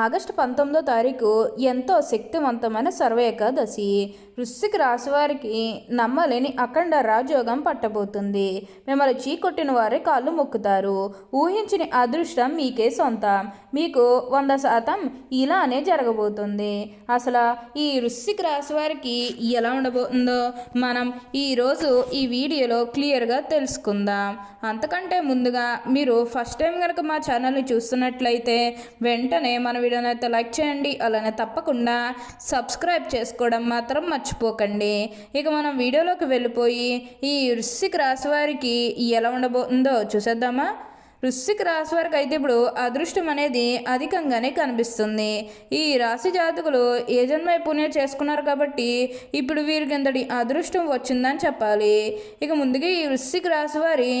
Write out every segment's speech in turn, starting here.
August పంతొమ్మిదో తారీఖు ఎంతో శక్తివంతమైన సర్వ ఏకాదశి. వృశ్చిక రాశివారికి నమ్మలేని అఖండ రాజయోగం పట్టబోతుంది. మిమ్మల్ని చీకొట్టిన వారే కాళ్ళు మొక్కుతారు. ఊహించిన అదృష్టం మీకే సొంతం. మీకు వంద శాతం ఇలానే జరగబోతుంది. అసలు ఈ వృశ్చిక రాశివారికి ఎలా ఉండబోతుందో మనం ఈరోజు ఈ వీడియోలో క్లియర్గా తెలుసుకుందాం. అంతకంటే ముందుగా మీరు ఫస్ట్ టైం కనుక మా ఛానల్ని చూస్తున్నట్లయితే వెంటనే మనం వీడియోని అయితే లైక్ చేయండి అలానే తప్పకుండా సబ్స్క్రైబ్ చేసుకోవడం మాత్రం మర్చిపోకండి. ఇక మనం వీడియోలోకి వెళ్ళిపోయి ఈ వృశ్చిక రాశి వారికి ఎలా ఉండబోతుందో చూసేద్దామా? వృశ్చిక రాశి వారికి అయితే ఇప్పుడు అదృష్టం అనేది అధికంగానే కనిపిస్తుంది. ఈ రాశి జాతకులు ఏ జన్మ పుణ్యం చేసుకున్నారు కాబట్టి ఇప్పుడు వీరికి ఇంతటి అదృష్టం వచ్చిందని చెప్పాలి. ఇక ముందుగా ఈ వృశ్చిక రాశి వారి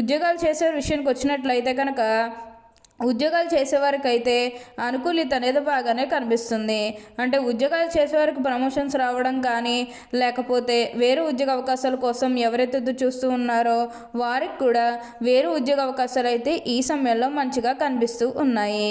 ఉద్యోగాలు చేసే విషయానికి వచ్చినట్లయితే కనుక ఉద్యోగాలు చేసేవారికి అయితే అనుకూలిత అనేది బాగానే కనిపిస్తుంది. అంటే ఉద్యోగాలు చేసేవారికి ప్రమోషన్స్ రావడం కానీ లేకపోతే వేరే ఉద్యోగ అవకాశాల కోసం ఎవరైతే చూస్తూ ఉన్నారో వారికి కూడా వేరే ఉద్యోగ అవకాశాలు అయితే ఈ సమయంలో మంచిగా కనిపిస్తూ ఉన్నాయి.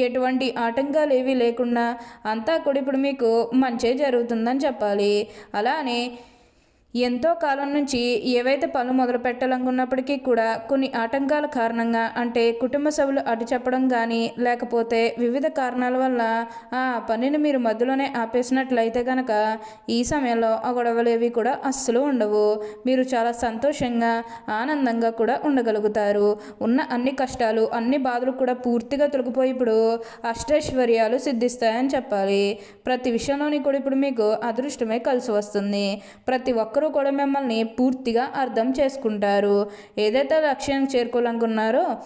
ఎటువంటి ఆటంకాలు ఏవి లేకుండా అంతా కూడా ఇప్పుడు మీకు మంచే జరుగుతుందని చెప్పాలి. అలానే ఎంతో కాలం నుంచి ఏవైతే పనులు మొదలు పెట్టాలనుకున్నప్పటికీ కూడా కొన్ని ఆటంకాల కారణంగా అంటే కుటుంబ సభ్యులు అటు చెప్పడం కానీ లేకపోతే వివిధ కారణాల వల్ల ఆ పనిని మీరు మధ్యలోనే ఆపేసినట్లయితే కనుక ఈ సమయంలో ఆ గొడవలేవి కూడా అస్సలు ఉండవు. మీరు చాలా సంతోషంగా ఆనందంగా కూడా ఉండగలుగుతారు. ఉన్న అన్ని కష్టాలు అన్ని బాధలు కూడా పూర్తిగా తొలగిపోయి ఇప్పుడు అష్టైశ్వర్యాలు సిద్ధిస్తాయని చెప్పాలి. ప్రతి విషయంలోని కూడా ఇప్పుడు మీకు అదృష్టమే కలిసి వస్తుంది. ప్రతి ఒక్కరు కూడా మిమ్మల్ని పూర్తిగా అర్థం చేసుకుంటారు. ఏదైతే లక్ష్యానికి చేరుకోవాలనుకున్నారో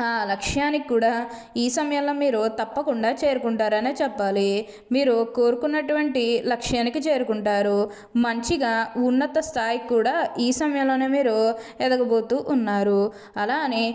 ఆ లక్ష్యానికి కూడా ఈ సమయంలో మీరు తప్పకుండా చేరుకుంటారనే చెప్పాలి. మీరు కోరుకున్నటువంటి లక్ష్యానికి చేరుకుంటారు. మంచిగా ఉన్నత స్థాయికి కూడా ఈ సమయంలోనే మీరు ఎదగబోతూ ఉన్నారు. అలానే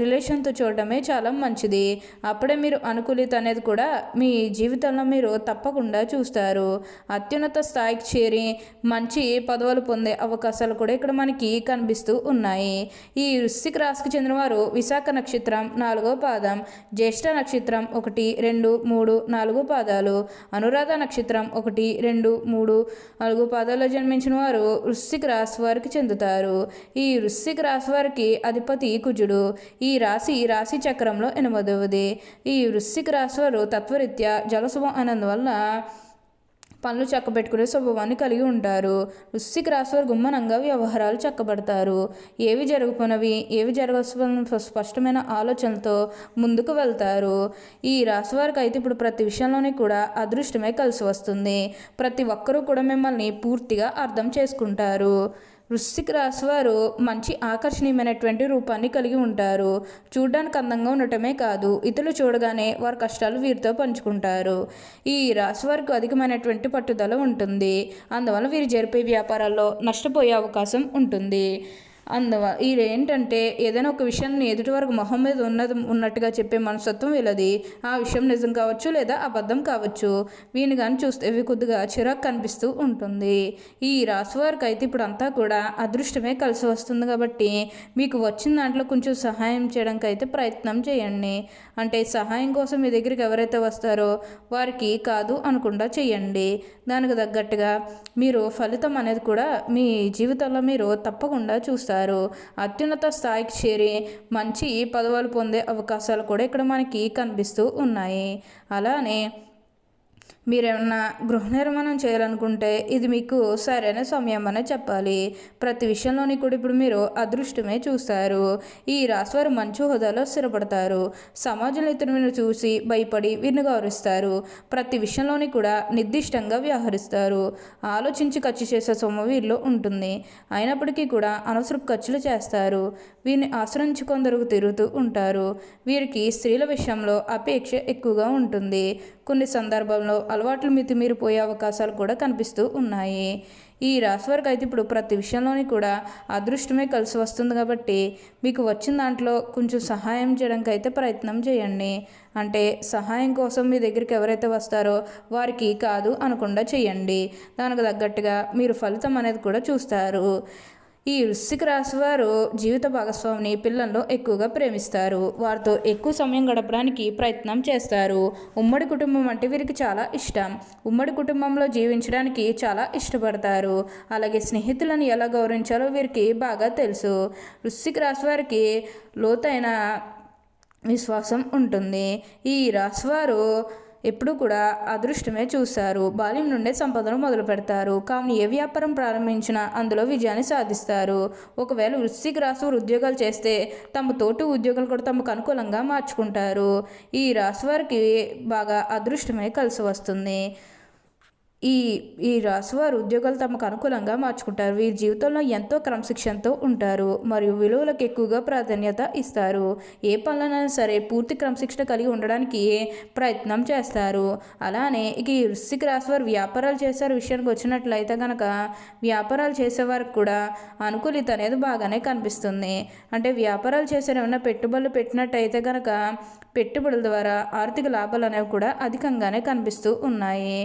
రిలేషన్తో చూడటమే చాలా మంచిది. అప్పుడే మీరు అనుకూలిత అనేది కూడా మీ జీవితంలో మీరు తప్పకుండా చూస్తారు. అత్యున్నత స్థాయికి చేరి మంచి పదవులు పొందే అవకాశాలు కూడా ఇక్కడ మనకి కనిపిస్తూ ఉన్నాయి. ఈ వృశ్చిక రాశికి చెందినవారు విశాఖ నక్షత్రం నాలుగో పాదం జ్యేష్ఠ నక్షత్రం ఒకటి రెండు మూడు నాలుగు పాదాలు అనురాధ నక్షత్రం ఒకటి రెండు మూడు నాలుగు పాదాల్లో జన్మించిన వారు వృశ్చిక రాశి వారికి చెందుతారు. ఈ వృశ్చిక రాశి వారికి అధిపతి కుజుడు. ఈ ఈ రాశి రాశి చక్రంలో ఎనిమిదవది. ఈ వృశ్చిక రాశి వారు తత్వరీత్యా జలశుభం అనందువల్ల పనులు చక్కబెట్టుకునే స్వభావాన్ని కలిగి ఉంటారు. వృశ్చిక రాశి వారు గుమ్మనంగా వ్యవహారాలు చక్కబడతారు. ఏవి జరుగుతున్నవి ఏవి జరగవలసిన స్పష్టమైన ఆలోచనలతో ముందుకు వెళ్తారు. ఈ రాశి వారికి అయితే ఇప్పుడు ప్రతి విషయంలోనే కూడా అదృష్టమే కలిసి వస్తుంది. ప్రతి ఒక్కరూ కూడా మిమ్మల్ని పూర్తిగా అర్థం చేసుకుంటారు. వృశ్చిక రాశి వారు మంచి ఆకర్షణీయమైనటువంటి రూపాన్ని కలిగి ఉంటారు. చూడడానికి అందంగా ఉండటమే కాదు ఇతరులు చూడగానే వారి కష్టాలు వీరితో పంచుకుంటారు. ఈ రాశి వారికి అధికమైనటువంటి పట్టుదల ఉంటుంది. అందువల్ల వీరు జరిపే వ్యాపారాల్లో నష్టపోయే అవకాశం ఉంటుంది. అందువ ఏంటంటే ఏదైనా ఒక విషయాన్ని ఎదుటి వరకు మొహం మీద ఉన్నది ఉన్నట్టుగా చెప్పే మనస్తత్వం వీళ్ళది. ఆ విషయం నిజం కావచ్చు లేదా అబద్ధం కావచ్చు. వీని కానీ చూస్తే ఇవి కొద్దిగా చిరాకు కనిపిస్తూ ఉంటుంది. ఈ రాశి వారికి అయితే ఇప్పుడు అంతా కూడా అదృష్టమే కలిసి వస్తుంది కాబట్టి మీకు వచ్చిన దాంట్లో కొంచెం సహాయం చేయడానికి అయితే ప్రయత్నం చేయండి. అంటే సహాయం కోసం మీ దగ్గరికి ఎవరైతే వస్తారో వారికి కాదు అనకుండా చేయండి. దానికి తగ్గట్టుగా మీరు ఫలితం అనేది కూడా మీ జీవితంలో మీరు తప్పకుండా చూస్తారు. అత్యున్నత స్థాయికి చేరి మంచి పదవులు పొందే అవకాశాలు కూడా ఇక్కడ మనకి కనిపిస్తూ ఉన్నాయి. అలానే మీరేమన్నా గృహ నిర్మాణం చేయాలనుకుంటే ఇది మీకు సరైన సమయం అనే చెప్పాలి. ప్రతి విషయంలోని కూడా ఇప్పుడు మీరు అదృష్టమే చూస్తారు. ఈ రాశివారు మంచి హోదాలో స్థిరపడతారు. సమాజంలో ఇతరులను చూసి భయపడి వీరిని గౌరవిస్తారు. ప్రతి విషయంలోని కూడా నిర్దిష్టంగా వ్యవహరిస్తారు. ఆలోచించి ఖర్చు చేసే సొమ్ము వీరిలో ఉంటుంది. అయినప్పటికీ కూడా అనవసరపు ఖర్చులు చేస్తారు. వీరిని ఆశ్రయించి కొందరు తిరుగుతూ ఉంటారు. వీరికి స్త్రీల విషయంలో అపేక్ష ఎక్కువగా ఉంటుంది. కొన్ని సందర్భంలో అలవాట్లు మితిమీరిపోయే అవకాశాలు కూడా కనిపిస్తూ ఉన్నాయి. ఈ రాశి వారికి అయితే ఇప్పుడు ప్రతి విషయంలోని కూడా అదృష్టమే కలిసి వస్తుంది కాబట్టి మీకు వచ్చిన దాంట్లో కొంచెం సహాయం చేయడానికి అయితే ప్రయత్నం చేయండి. అంటే సహాయం కోసం మీ దగ్గరికి ఎవరైతే వస్తారో వారికి కాదు అనకుండా చేయండి. దానికి తగ్గట్టుగా మీరు ఫలితం అనేది కూడా చూస్తారు. ఈ వృశ్చిక రాశి వారు జీవిత భాగస్వామిని పిల్లల్లో ఎక్కువగా ప్రేమిస్తారు. వారితో ఎక్కువ సమయం గడపడానికి ప్రయత్నం చేస్తారు. ఉమ్మడి కుటుంబం అంటే వీరికి చాలా ఇష్టం. ఉమ్మడి కుటుంబంలో జీవించడానికి చాలా ఇష్టపడతారు. అలాగే స్నేహితులను ఎలా గౌరవించాలో వీరికి బాగా తెలుసు. వృశ్చిక రాశి వారికి లోతైన విశ్వాసం ఉంటుంది. ఈ రాశివారు ఎప్పుడు కూడా అదృష్టమే చూస్తారు బాల్యం నుండే సంపదను మొదలు పెడతారు. కావున ఏ వ్యాపారం ప్రారంభించినా అందులో విజయాన్ని సాధిస్తారు. ఒకవేళ వృశ్చిక రాశి వారు ఉద్యోగాలు చేస్తే తమ తోటి ఉద్యోగాలు కూడా తమకు అనుకూలంగా మార్చుకుంటారు. ఈ రాశి వారికి బాగా అదృష్టమే కలిసి వస్తుంది. ఈ ఈ రాశివారు ఉద్యోగాలు తమకు అనుకూలంగా మార్చుకుంటారు. వీరి జీవితంలో ఎంతో క్రమశిక్షణతో ఉంటారు మరియు విలువలకు ఎక్కువగా ప్రాధాన్యత ఇస్తారు. ఏ పనులైనా సరే పూర్తి క్రమశిక్షణ కలిగి ఉండడానికి ప్రయత్నం చేస్తారు. అలానే ఇక ఈ వృశ్చిక రాశివారు వ్యాపారాలు చేసే విషయానికి వచ్చినట్లయితే కనుక వ్యాపారాలు చేసేవారికి కూడా అనుకూలిత అనేది బాగానే కనిపిస్తుంది. అంటే వ్యాపారాలు చేసే ఏమైనా పెట్టుబడులు పెట్టినట్టయితే కనుక పెట్టుబడుల ద్వారా ఆర్థిక లాభాలు అనేవి కూడా అధికంగానే కనిపిస్తూ ఉన్నాయి.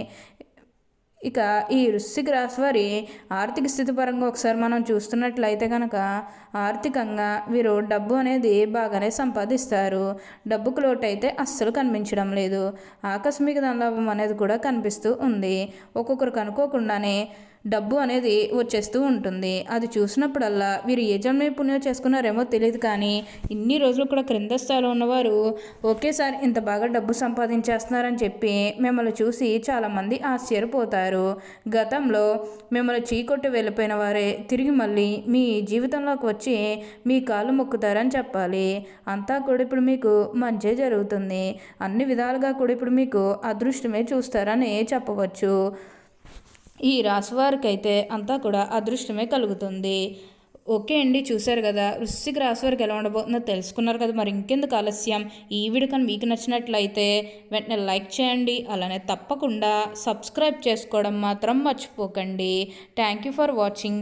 ఇక ఈ వృశ్చిక రాశి వారి ఆర్థిక స్థితి పరంగా ఒకసారి మనం చూస్తున్నట్లయితే కనుక ఆర్థికంగా వీరు డబ్బు అనేది బాగానే సంపాదిస్తారు. డబ్బుకు లోటు అయితే అస్సలు కనిపించడం లేదు. ఆకస్మిక ధనలాభం అనేది కూడా కనిపిస్తూ ఉంది. ఒక్కొక్కరికి అనుకోకుండానే డబ్బు అనేది వచ్చేస్తూ ఉంటుంది. అది చూసినప్పుడల్లా వీరు ఏ జన్మే పుణ్యం చేసుకున్నారేమో తెలియదు కానీ ఇన్ని రోజులు కూడా క్రింద స్థాయిలో ఉన్నవారు ఒకేసారి ఇంత బాగా డబ్బు సంపాదించేస్తున్నారని చెప్పి మిమ్మల్ని చూసి చాలామంది ఆశ్చర్యపోతారు. గతంలో మిమ్మల్ని చీకొట్టి వెళ్ళిపోయిన వారే తిరిగి మళ్ళీ మీ జీవితంలోకి వచ్చి మీ కాళ్ళు మొక్కుతారని చెప్పాలి. అంతా కూడా ఇప్పుడు మీకు మంచి జరుగుతుంది. అన్ని విధాలుగా కూడా ఇప్పుడు మీకు అదృష్టమే చూస్తారని చెప్పవచ్చు. ఈ రాశివారికి అయితే అంతా కూడా అదృష్టమే కలుగుతుంది. ఓకే అండి చూశారు కదా వృశ్చిక రాశి వారికి ఎలా ఉండబోతుందో తెలుసుకున్నారు కదా మరి ఇంకెందుకు ఆలస్యం? ఈ వీడియో కానీ మీకు నచ్చినట్లయితే వెంటనే లైక్ చేయండి అలానే తప్పకుండా సబ్స్క్రైబ్ చేసుకోవడం మాత్రం మర్చిపోకండి. Thank you for watching.